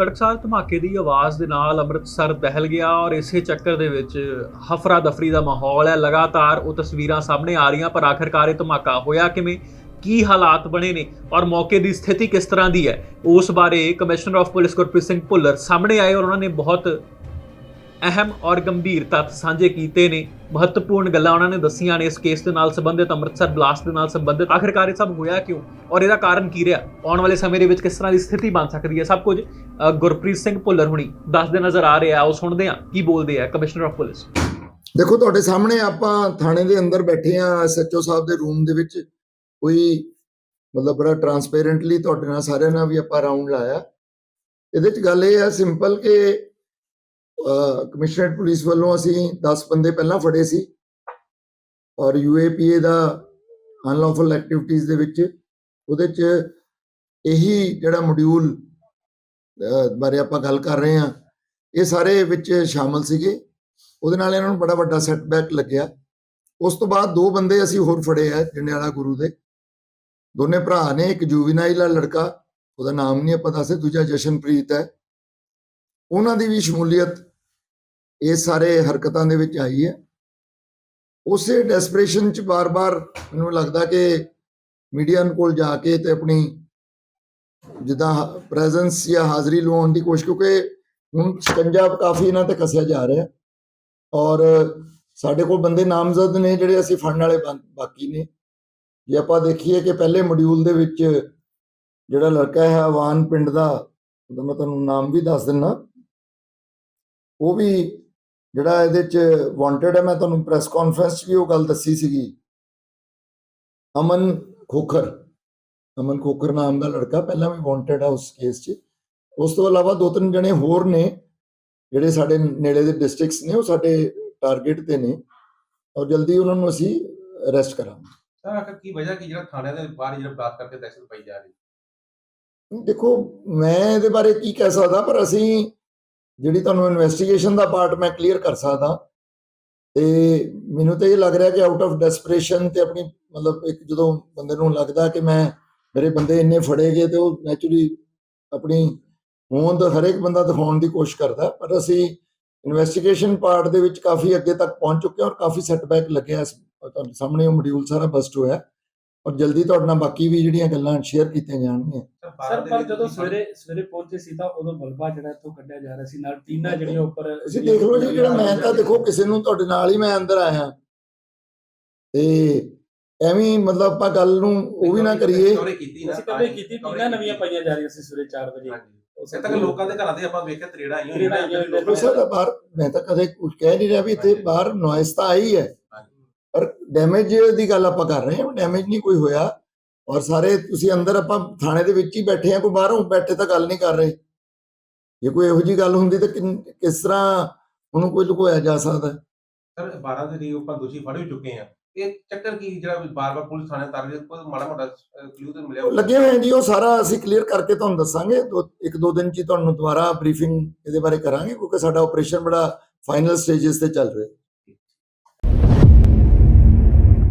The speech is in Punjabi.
ਤੜਕਸਾਰ ਧਮਾਕੇ ਦੀ ਆਵਾਜ਼ ਦੇ ਨਾਲ ਅੰਮ੍ਰਿਤਸਰ ਦਹਿਲ ਗਿਆ ਔਰ ਇਸੇ ਚੱਕਰ ਦੇ ਵਿੱਚ ਹਫਰਾ ਦਫਰੀ ਦਾ ਮਾਹੌਲ ਹੈ। ਲਗਾਤਾਰ ਉਹ ਤਸਵੀਰਾਂ ਸਾਹਮਣੇ ਆ ਰਹੀਆਂ, ਪਰ ਆਖਰਕਾਰ ਇਹ ਧਮਾਕਾ ਹੋਇਆ ਕਿਵੇਂ? ਕੀ ਹਾਲਾਤ ਬਣੇ ਨੇ ਔਰ ਮੌਕੇ ਦੀ ਸਥਿਤੀ ਕਿਸ ਤਰ੍ਹਾਂ ਦੀ ਹੈ? ਉਸ ਬਾਰੇ commissioner of police Gurpreet Singh Bhullar ਸਾਹਮਣੇ ਆਏ ਔਰ ਉਹਨਾਂ ਨੇ ਬਹੁਤ ਅਹਿਮ ਔਰ ਗੰਭੀਰ ਤੱਥ ਸਾਂਝੇ ਕੀਤੇ ਨੇ। ਮਹੱਤਵਪੂਰਨ ਗੱਲਾਂ ਉਹਨਾਂ ਨੇ ਦੱਸੀਆਂ ਨੇ ਇਸ ਕੇਸ ਦੇ ਨਾਲ ਸੰਬੰਧਿਤ, ਅੰਮ੍ਰਿਤਸਰ ਬਲਾਸਟ ਦੇ ਨਾਲ ਸੰਬੰਧਿਤ। ਆਖਿਰਕਾਰ ਇਹ ਸਭ ਹੋਇਆ ਕਿਉਂ? ਔਰ ਇਹਦਾ ਕਾਰਨ ਕੀ ਰਿਹਾ? ਆਉਣ ਵਾਲੇ ਸਮੇਂ ਦੇ ਵਿੱਚ ਕਿਸ ਤਰ੍ਹਾਂ ਦੀ ਸਥਿਤੀ ਬਣ ਸਕਦੀ ਹੈ? ਸਭ ਕੁਝ ਗੁਰਪ੍ਰੀਤ ਸਿੰਘ ਭੁੱਲਰ ਹੁਣੀ ਦੱਸਦੇ ਨਜ਼ਰ ਆ ਰਹੇ, ਉਹ ਸੁਣਦੇ ਆ, ਕੀ ਬੋਲਦੇ ਆ, ਕਮਿਸ਼ਨਰ ਆਫ ਪੁਲਿਸ। ਦੇਖੋ, ਤੁਹਾਡੇ ਸਾਹਮਣੇ ਆਪਾਂ ਥਾਣੇ ਦੇ ਅੰਦਰ ਬੈਠੇ ਆ ਐਸਐਚਓ ਸਾਹਿਬ ਦੇ ਰੂਮ ਦੇ ਵਿੱਚ। ਕੋਈ ਮਤਲਬ ਬੜਾ ਟਰਾਂਸਪੇਰੈਂਟਲੀ ਤੁਹਾਡੇ ਨਾਲ ਸਾਰਿਆਂ ਨਾਲ ਵੀ ਆਪਾਂ ਰਾਉਂਡ ਲਾਇਆ। ਇਹਦੇ ਚ ਗੱਲ ਇਹ ਆ ਸਿੰਪਲ ਕਿ ਕਮਿਸ਼ਨਰੇਟ ਪੁਲਿਸ ਵੱਲੋਂ ਅਸੀਂ 10 ਬੰਦੇ ਪਹਿਲਾਂ ਫੜੇ ਸੀ। ਔਰ ਯੂਏਪੀਏ ਦਾ ਅਨਲੌਫਲ ਐਕਟੀਵਿਟੀਜ਼ ਦੇ ਵਿੱਚ, ਉਹਦੇ ਚ ਇਹੀ ਜਿਹੜਾ ਮੋਡਿਊਲ ਬਾਰੇ ਆਪਾਂ ਗੱਲ ਕਰ ਰਹੇ ਹਾਂ। ਇਹ ਸਾਰੇ ਵਿੱਚ ਸ਼ਾਮਲ ਸੀਗੇ। ਉਹਦੇ ਨਾਲ ਇਹਨਾਂ ਨੂੰ ਬੜਾ ਵੱਡਾ ਸੈਟਬੈਕ ਲੱਗਿਆ। ਉਸ ਤੋਂ ਬਾਅਦ ਦੋ ਬੰਦੇ ਅਸੀਂ ਹੋਰ ਫੜੇ ਆ ਜੰਡਿਆਲਾ ਗੁਰੂ ਦੇ। ਦੋਨੇ ਭਰਾ ਨੇ, ਇੱਕ ਜੂਵੀਨਾਈਲ ਲੜਕਾ, ਉਹਦਾ ਨਾਮ ਨਹੀਂ ਆਪਾਂ ਦੱਸੇ ਦੂਜਾ ਜਸ਼ਨਪ੍ਰੀਤ ਹੈ। ਉਹਨਾਂ ਦੀ ਵੀ ਸ਼ਮੂਲੀਅਤ ਇਹ ਸਾਰੇ ਹਰਕਤਾਂ ਦੇ ਵਿੱਚ ਆਈ ਹੈ। ਉਸੇ ਡੈਸਪਰੇਸ਼ਨ ਚ ਬਾਰ-ਬਾਰ ਮੈਨੂੰ ਲੱਗਦਾ ਕਿ ਮੀਡੀਆ ਕੋਲ ਜਾ ਕੇ ਤੇ ਆਪਣੀ ਜਿੱਦਾਂ ਪ੍ਰੈਜ਼ੈਂਸ ਜਾਂ ਹਾਜ਼ਰੀ ਲਵਾਉਣ ਦੀ ਕੋਸ਼ਿਸ਼, ਕਿਉਂਕਿ ਹੁਣ ਸ਼ਿਕੰਜਾ ਕਾਫੀ ਇਹਨਾਂ ਤੇ ਕੱਸਿਆ ਜਾ ਰਿਹਾ। ਔਰ ਸਾਡੇ ਕੋਲ ਬੰਦੇ ਨਾਮਜ਼ਦ ਨੇ ਜਿਹੜੇ ਅਸੀਂ ਫੜਨ ਵਾਲੇ ਬਾ- ਬਾਕੀ ਨੇ। ਜੇ ਆਪਾਂ ਦੇਖੀਏ ਕਿ ਪਹਿਲੇ ਮੋਡਿਊਲ ਦੇ ਵਿੱਚ ਜਿਹੜਾ ਲੜਕਾ ਹੈ, ਆਵਾਨ ਪਿੰਡ ਦਾ, ਉਹਦਾ ਮੈਂ ਤੁਹਾਨੂੰ ਨਾਮ ਵੀ ਦੱਸ ਦਿੰਨਾ। ਉਹ ਵੀ ਜਿਹੜਾ ਇਹਦੇ ਚ ਵਾਂਟਡ ਹੈ, ਮੈਂ ਤੁਹਾਨੂੰ ਪ੍ਰੈਸ ਕਾਨਫਰੰਸ 'ਚ ਵੀ ਉਹ ਗੱਲ ਦੱਸੀ ਸੀਗੀ। ਅਮਨ ਖੋਖਰ। ਅਮਨ ਖੋਖਰ ਨਾਮ ਦਾ ਲੜਕਾ ਪਹਿਲਾਂ ਵੀ ਵਾਂਟਡ ਹੈ ਉਸ ਕੇਸ 'ਚ। ਉਸ ਤੋਂ ਇਲਾਵਾ ਦੋ ਤਿੰਨ ਜਣੇ ਹੋਰ ਨੇ ਜਿਹੜੇ ਸਾਡੇ ਨੇੜੇ ਦੇ ਡਿਸਟ੍ਰਿਕਟਸ ਨੇ ਉਹ ਸਾਡੇ ਟਾਰਗੇਟ ਤੇ ਨੇ। ਔਰ ਜਲਦੀ ਉਹਨਾਂ ਨੂੰ ਅਸੀਂ ਅਰੈਸਟ ਕਰਾਂਗੇ। ਸਰ ਆਖਰ ਕੀ ਵਜ੍ਹਾ ਕੀ ਜਿਹੜਾ ਥਾਣਿਆਂ ਦੇ ਬਾਹਰ ਜਿਹੜਾ ਬਲਾਕ ਕਰਕੇ ਦਹਿਸ਼ਤ ਪਾਈ ਜਾ ਰਹੀ? ਦੇਖੋ ਮੈਂ ਇਹਦੇ ਬਾਰੇ ਕੀ ਕਹਿ ਸਕਦਾ ਪਰ ਅਸੀਂ ਜਿਹੜੀ ਤੁਹਾਨੂੰ ਇਨਵੈਸਟੀਗੇਸ਼ਨ ਦਾ ਪਾਰਟ ਮੈਂ ਕਲੀਅਰ ਕਰ ਸਕਦਾ। ਤੇ ਮੈਨੂੰ ਤਾਂ ਇਹ ਲੱਗ ਰਿਹਾ ਕਿ ਆਊਟ ਆਫ ਡੈਸਪਰੇਸ਼ਨ ਤੇ ਆਪਣੀ ਮਤਲਬ ਇੱਕ ਜਦੋਂ ਬੰਦੇ ਨੂੰ ਲੱਗਦਾ ਕਿ ਮੈਂ ਮੇਰੇ ਬੰਦੇ ਇੰਨੇ ਫੜੇ ਗਏ ਤੇ ਉਹ ਨੈਚੁਰਲੀ ਆਪਣੀ ਹੋਂਦ ਹਰੇਕ ਬੰਦਾ ਦਿਖਾਉਣ ਦੀ ਕੋਸ਼ਿਸ਼ ਕਰਦਾ ਪਰ ਅਸੀਂ ਇਨਵੈਸਟੀਗੇਸ਼ਨ ਪਾਰਟ ਦੇ ਵਿੱਚ ਕਾਫੀ ਅੱਗੇ ਤੱਕ ਪਹੁੰਚ ਚੁੱਕੇ ਹਾਂ ਔਰ ਕਾਫੀ ਸੈਟਬੈਕ ਲੱਗਿਆ ਇਸ- ਤੁਹਾਡੇ ਸਾਹਮਣੇ ਉਹ ਮੋਡਿਊਲ ਸਾਰਾ ਬਸਟ ਹੋਇਆ ਔਰ ਜਲਦੀ ਤੁਹਾਡੇ ਨਾਲ ਬਾਕੀ ਵੀ ਜਿਹੜੀਆਂ ਗੱਲਾਂ ਸ਼ੇਅਰ ਕੀਤੀਆਂ ਜਾਣਗੀਆਂ। ਸਰ ਪਰ ਜਦੋਂ ਸਵੇਰੇ ਸਵੇਰੇ ਪਹੁੰਚੇ ਸੀ ਤਾਂ ਉਦੋਂ ਮਲਬਾ ਜਿਹੜਾ ਇੱਥੋਂ ਕੱਢਿਆ ਜਾ ਰਿਹਾ ਸੀ ਨਾਲ ਟੀਨਾ ਜਿਹੜੀਆਂ ਉੱਪਰ ਤੁਸੀਂ ਦੇਖ ਲਓ ਜੀ ਜਿਹੜਾ ਮੈਂ ਤਾਂ ਦੇਖੋ ਕਿਸੇ ਨੂੰ ਤੁਹਾਡੇ ਨਾਲ ਹੀ ਮੈਂ ਅੰਦਰ ਆਇਆ। ਤੇ ਐਵੇਂ ਮਤਲਬ ਆਪਾਂ ਗੱਲ ਨੂੰ ਉਹ ਵੀ ਨਾ ਕਰੀਏ। ਚੋਰੀ ਕੀਤੀ ਨਾ ਅਸੀਂ ਕੀਤੀ ਟੀਨਾ ਨਵੀਆਂ ਪਾਈਆਂ ਜਾ ਰਹੀਆਂ ਸੀ ਸਵੇਰੇ 4 ਵਜੇ। ਉਸੇ ਤੱਕ ਲੋਕਾਂ ਦੇ ਘਰਾਂ ਦੇ ਆਪਾਂ ਵੇਖਿਆ ਤਰੇੜਾ ਆਈਆਂ ਤਰੇੜਾਂ ਆਈਆਂ ਹੋਈਆਂ। ਦੇਖੋ ਸਰ ਬਾਹਰ ਮੈਂ ਤਾਂ ਕਦੇ ਕੁਝ ਕਹਿ ਨਹੀਂ ਰਿਹਾ ਵੀ ਇੱਥੇ। ਬਾਹਰ ਨੋਇਸ ਤਾਂ ਆਈ ਹੈ। ਹਾਂਜੀ। ਪਰ ਡੈਮੇਜ ਦੀ ਗੱਲ ਆਪਾਂ ਕਰ ਰਹੇ ਹਾਂ ਡੈਮੇਜ ਨਹੀਂ ਕੋਈ ਹੋਇਆ। ਔਰ ਸਾਰੇ ਤੁਸੀਂ ਅੰਦਰ ਆਪਾਂ ਥਾਣੇ ਦੇ ਵਿੱਚ ਹੀ ਬੈਠੇ ਆ ਕੋਈ ਬਾਹਰੋਂ ਬੈਠੇ ਤਾਂ ਗੱਲ ਨਹੀਂ ਕਰ ਰਹੇ। ਜੇ ਕੋਈ ਇਹੋ ਜੀ ਗੱਲ ਹੁੰਦੀ ਤਾਂ ਕਿਸ ਤਰ੍ਹਾਂ ਉਹਨੂੰ ਕੋਈ ਲੁਕੋਇਆ ਜਾ ਸਕਦਾ ਸਰ 12 ਦੇ ਲਈ ਆਪਾਂ ਦੋਸ਼ੀ ਫੜ ਵੀ ਚੁੱਕੇ ਆ ਇਹ ਚੱਕਰ ਕੀ ਜਿਹੜਾ ਬਾਰ-ਬਾਰ ਪੁਲਿਸ ਥਾਣੇ ਤਰ ਰਹੀ ਕੋਈ ਮਾੜਾ ਮੋਟਾ ਕਲੂ ਤੇ ਮਿਲਿਆ ਲੱਗੇ ਹੋਏ ਜੀ, ਉਹ ਸਾਰਾ ਅਸੀਂ ਕਲੀਅਰ ਕਰਕੇ ਤੁਹਾਨੂੰ ਦੱਸਾਂਗੇ। ਇੱਕ ਦੋ ਦਿਨ ਚ ਤੁਹਾਨੂੰ ਦੁਬਾਰਾ ਬਰੀਫਿੰਗ ਇਹਦੇ ਬਾਰੇ ਕਰਾਂਗੇ, ਕਿਉਂਕਿ ਸਾਡਾ ਆਪਰੇਸ਼ਨ ਬੜਾ ਫਾਈਨਲ ਸਟੇजेस ਤੇ ਚੱਲ ਰਿਹਾ।